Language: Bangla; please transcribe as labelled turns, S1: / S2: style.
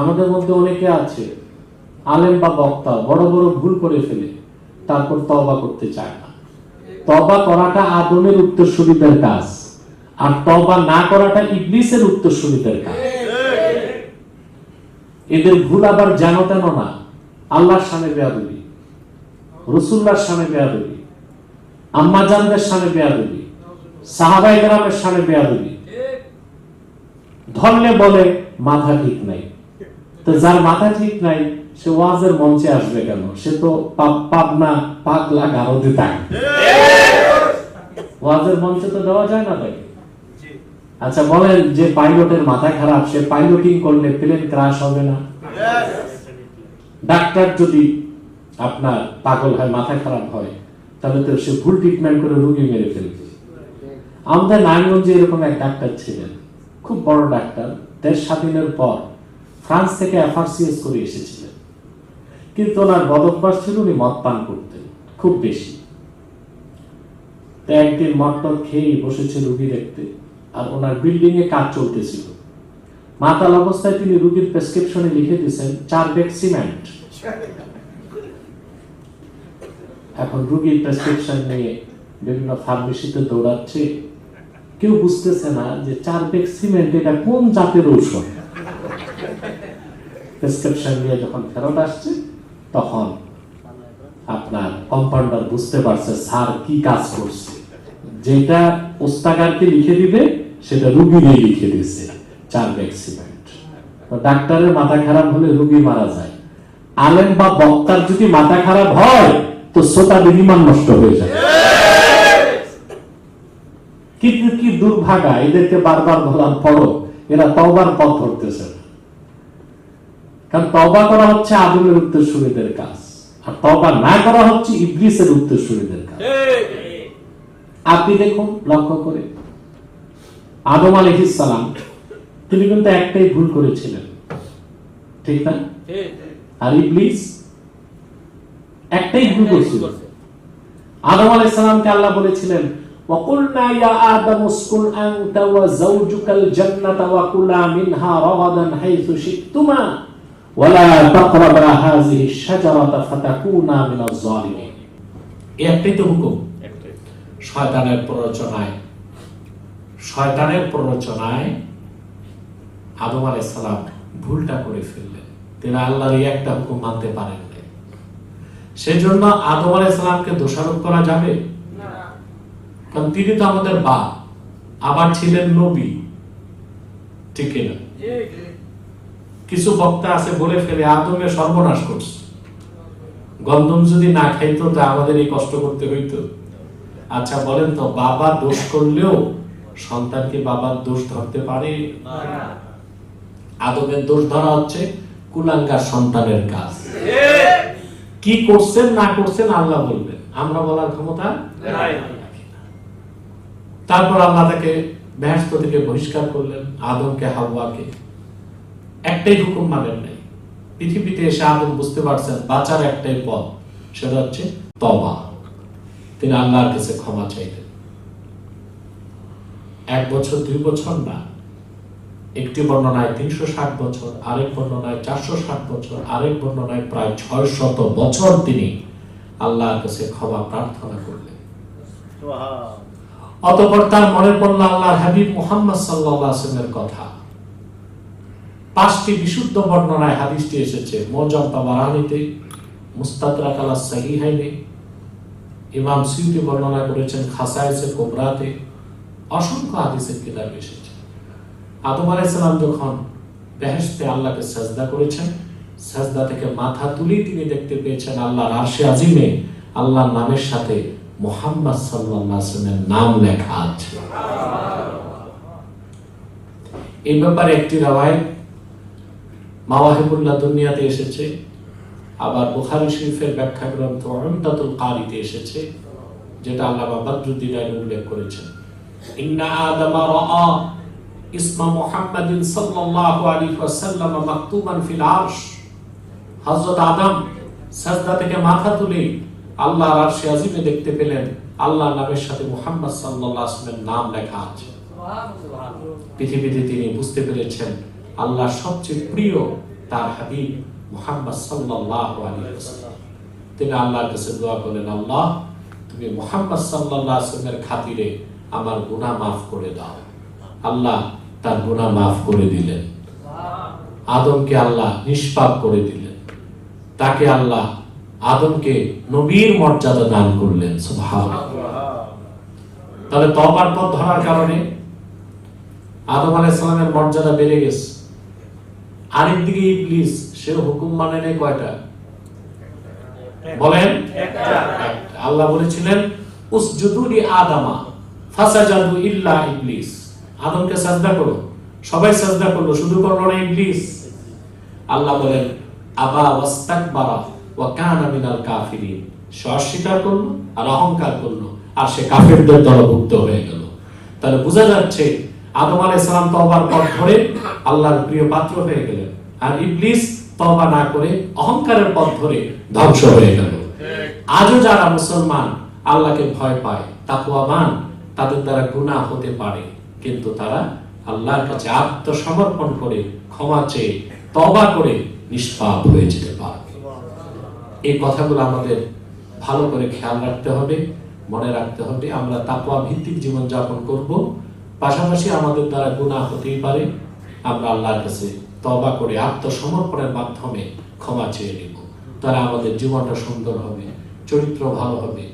S1: আমাদের মধ্যে অনেকে আছে, আলেম বা বক্তা, বড় বড় ভুল করে ফেলে, তারপর তবা করতে চায় না। তবা করাটা আদমের উত্তরসূরিদের কাজ, আর তবা না করাটা ইবলিসের উত্তরসূরিদের কাজ। এদের ভুল আবার জানো তেন না? আল্লাহর সামনে বেয়াদবি রসুল্লাহর সামনে বেয়াদবি, আম্মাজানদের সামনে বেয়াদবি সাহাবাই গ্রামের সামনে বেয়াদবি। ধরলে বলে, মাথা ঠিক নাই। তো যার মাথা ঠিক নাই সে ওয়াজের মঞ্চে আসবে কেন? সে তো পাবনা পাগলা গারদে থাকে ওয়াজের মঞ্চে তো দেওয়া যায় না তাকে। আচ্ছা বলেন যে পাইলটের মাথা খারাপ সে পাইলটিং করলে প্লেন ক্রাশ হবে না? ডাক্তার যদি আপনার পাগল হয় মাথা খারাপ হয় তাহলে তো সে ভুল ট্রিটমেন্ট করে রুগী মেরে ফেলবে। আমাদের নারায়ণগঞ্জে এরকম এক ডাক্তার ছিলেন। খুব বড় ডাক্তার। দেশ স্বাধীনের পর ফ্রান্স থেকে এফআরসিএস করে এসেছিলেন। কিন্তু ওনার বদভ্যাস ছিল উনি মদ পান করতেন, খুব বেশি। তো একদিন মদ টদ খেয়ে বসেছে রুগী দেখতে, আর ওনার বিল্ডিং এ কাজ চলতেছিল। মাতাল অবস্থায় তিনি রুগীর প্রেসক্রিপশনে লিখে দিয়েছেন, চার ব্যাগ সিমেন্ট এখন রুগীর প্রেসক্রিপশন নিয়ে বিভিন্ন ফার্মেসিতে দৌড়াচ্ছে। কেউ বুঝতেছে না যে চার ব্যাগ সিমেন্ট এটা কোন জাতের ঔষধ? প্রেসক্রিপশন নিয়ে যখন ফেরত আসছে, তখন আপনার কম্পাউন্ডার বুঝতে পারছে, স্যার, কি কাজ করছে? যেটা ওস্তাগারকে লিখে দিবে, সেটা রুগীরই লিখে দিয়েছে, চার ব্যাক্সিমেন্ট তো ডাক্তারের মাথা খারাপ হলে রুগী মারা যায়। আলেম বা বক্তার যদি মাথা খারাপ হয়, তো শ্রোতা বিনিমান নষ্ট হয়ে যায় কিন্তু কি দুর্ভাগা, এদেরকে বারবার বলার পরও এরা তওবার পথ ধরতেছে। কারণ তবা করা হচ্ছে আদমের উত্তরসূরিদের কাজ আর তবা না করা হচ্ছে ইবলিসের উত্তরসূরিদের কাজ আপনি দেখুন লক্ষ্য করে আদম আলাইহিস সালাম তিনি কিন্তু একটাই ভুল করেছিলেন ঠিক না আর ইবলিস একটাই ভুল করেছিল আদম আলাইহিস সালামকে আল্লাহ বলেছিলেন وقلنا يا آدم اسكن أنت وزوجك الجنة وكلا منها رغدا حيث شئتما একটাই তো হুকুম। শয়তানের প্ররোচনায়। শয়তানের প্ররোচনায় আদম সালাম ভুলটা করে ফেললেন। তিনি একটা হুকুম মানতে পারেন নাই। সেজন্য আদম আলাই সালামকে দোষারোপ করা যাবে? কারণ তিনি তো আমাদের বা। আবার ছিলেন নবী। ঠিক কিছু বক্তা আছে বলে ফেলে আদমে সর্বনাশ করছে। গন্ধম যদি না খাইতো তা আমাদের এই কষ্ট করতে হইতো। আচ্ছা বলেন তো, বাবা দোষ করলেও সন্তান কি বাবার দোষ ধরতে পারে? আদমের দোষ ধরা হচ্ছে কুলাঙ্গার সন্তানের কাজ। কি করছেন, না করছেন আল্লাহ বলবেন। আমরা বলার ক্ষমতা তারপর আল্লাহ তাকে ব্যস্ত থেকে বহিষ্কার করলেন, আদমকে হাওয়াকে। একটাই হুকুম মানেন নাই। পৃথিবীতে এসে আদম বুঝতে পারছেন বাঁচার একটাই পথ সেটা হচ্ছে তবা তিনি আল্লাহর কাছে ক্ষমা চাইলেন। এক বছর দুই বছর না একটি বর্ণনায় তিনশো ষাট বছর আরেক বর্ণনায় চারশো ষাট বছর আরেক বর্ণনায় প্রায় ছয় শত বছর তিনি আল্লাহর কাছে ক্ষমা প্রার্থনা করলেন। অতঃপর তার মনে পড়ল আল্লাহর হাবিব মুহাম্মদ সাল্লামের কথা। পাঁচটি বিশুদ্ধ বর্ণনায় হাদিসটি এসেছে। মোজাম ইমাম সিউতি বর্ণনা করেছেন, খাসায়েসে কোবরাতে, অসংখ্য হাদিসের কিতাব এসেছে। আদম যখন বেহেশতে আল্লাহকে সাজদা করেছেন, সাজদা থেকে মাথা তুলেই তিনি দেখতে পেয়েছেন আল্লাহর আরশে আজিমে আল্লাহর নামের সাথে মোহাম্মদ সাল্লামের নাম লেখা আছে। এই ব্যাপারে একটি রায় মাওয়াহিবুল্লাহ দুনিয়াতে এসেছে। আবার বুখারী শরীফের ব্যাখ্যা গ্রন্থ অনন্তাতুল কারিতে এসেছে যেটা আল্লামা বদরুদ্দিন আলী উল্লেখ করেছেন। ইন্না আদামা রাআ ইসমা মুহাম্মাদিন সাল্লাল্লাহু আলাইহি ওয়াসাল্লাম মাকতুবান ফিল আরশ। হযরত আদম সাজদা থেকে মাথা তুলে আল্লাহর আরশে আজিমে দেখতে পেলেন আল্লাহর নামের সাথে মুহাম্মদ সাল্লাল্লাহু আলাইহি ওয়াসাল্লামের নাম লেখা আছে। পৃথিবীতে তিনি বুঝতে পেরেছেন আল্লাহর সবচেয়ে প্রিয় তার হাবিব মুহাম্মদ আলাইহি ওয়াসাল্লাম। তিনি আল্লাহর কাছে দোয়া করলেন, আল্লাহ, তুমি মুহাম্মদ আলাইহি খাতিরে আমার গুনাহ মাফ করে দাও। আল্লাহ তার গুনাহ মাফ করে দিলেন। আদমকে আল্লাহ নিষ্পাপ করে দিলেন। তাকে আল্লাহ আদমকে নবীর মর্যাদা দান করলেন তাহলে তবার পথ ধরার কারণে আদম আলাইহিস সালামের মর্যাদা বেড়ে গেছে। আরেকদিকে ইবলিস সে হুকুম মানে নেই কয়টা? বলেন আল্লাহ বলেছিলেন উসজুদুলি আদামা ফাসাজাদু ইল্লা ইবলিস। আদমকে সাজদা করো। সবাই সাজদা করল শুধু করল না ইবলিস। আল্লাহ বলেন আবা ওয়াস্তাকবারা ওয়া কানা মিনাল কাফিরিন। সে অস্বীকার করল আর অহংকার করল আর সে কাফিরদের দলভুক্ত হয়ে গেল। তাহলে বোঝা যাচ্ছে আদম আলাইহিস সালাম তওবার পথ ধরে আল্লাহর প্রিয় পাত্র হয়ে গেলেন। আর ইবলিস তওবা না করে অহংকারের পথ ধরে ধ্বংস হয়ে গেল। আজও যারা মুসলমান আল্লাহকে ভয় পায়, তাকওয়াবান, তাদের দ্বারা গুনাহ হতে পারে। কিন্তু তারা আল্লাহর কাছে আত্মসমর্পণ করে, ক্ষমা চেয়ে তবা করে নিষ্পাপ হয়ে যেতে পারে। এই কথাগুলো আমাদের ভালো করে খেয়াল রাখতে হবে, মনে রাখতে হবে। আমরা তাকওয়া ভিত্তিক জীবন যাপন করব। পাশাপাশি আমাদের দ্বারা গুণা হতেই পারে। আমরা আল্লাহর কাছে তবা করে আত্মসমর্পণের মাধ্যমে ক্ষমা চেয়ে নেব। তারা আমাদের জীবনটা সুন্দর হবে, চরিত্র ভালো হবে